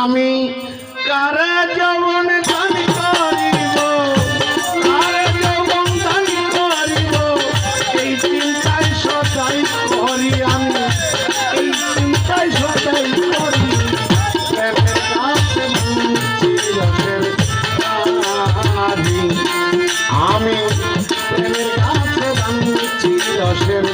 আমি কারে যৌবন দান করিব? কারে যৌবন দান করিব? এই চিন্তায় সদাই করি আমি। এই চিন্তায় সদাই করি। আমি প্রেমের কাছে রসের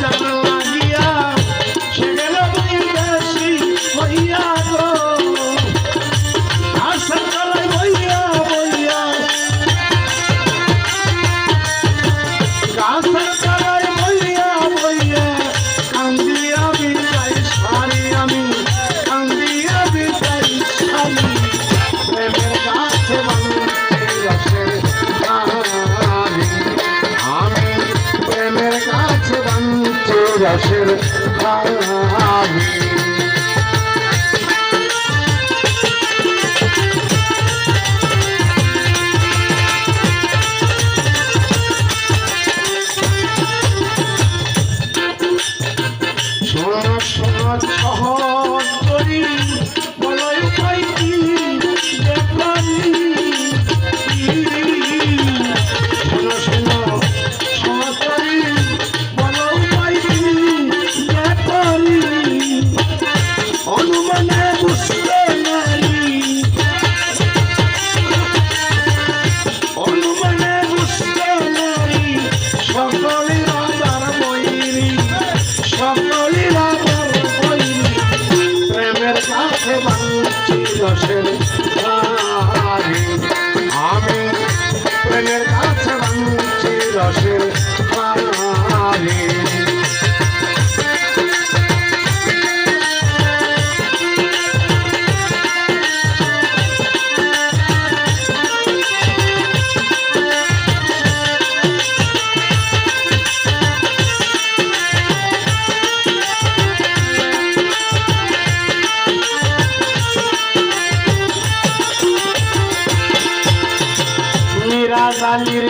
যার লাগিয়া সে গেল বৈদেশি হইয়া রসের ভাঙানি সহজ করি Salire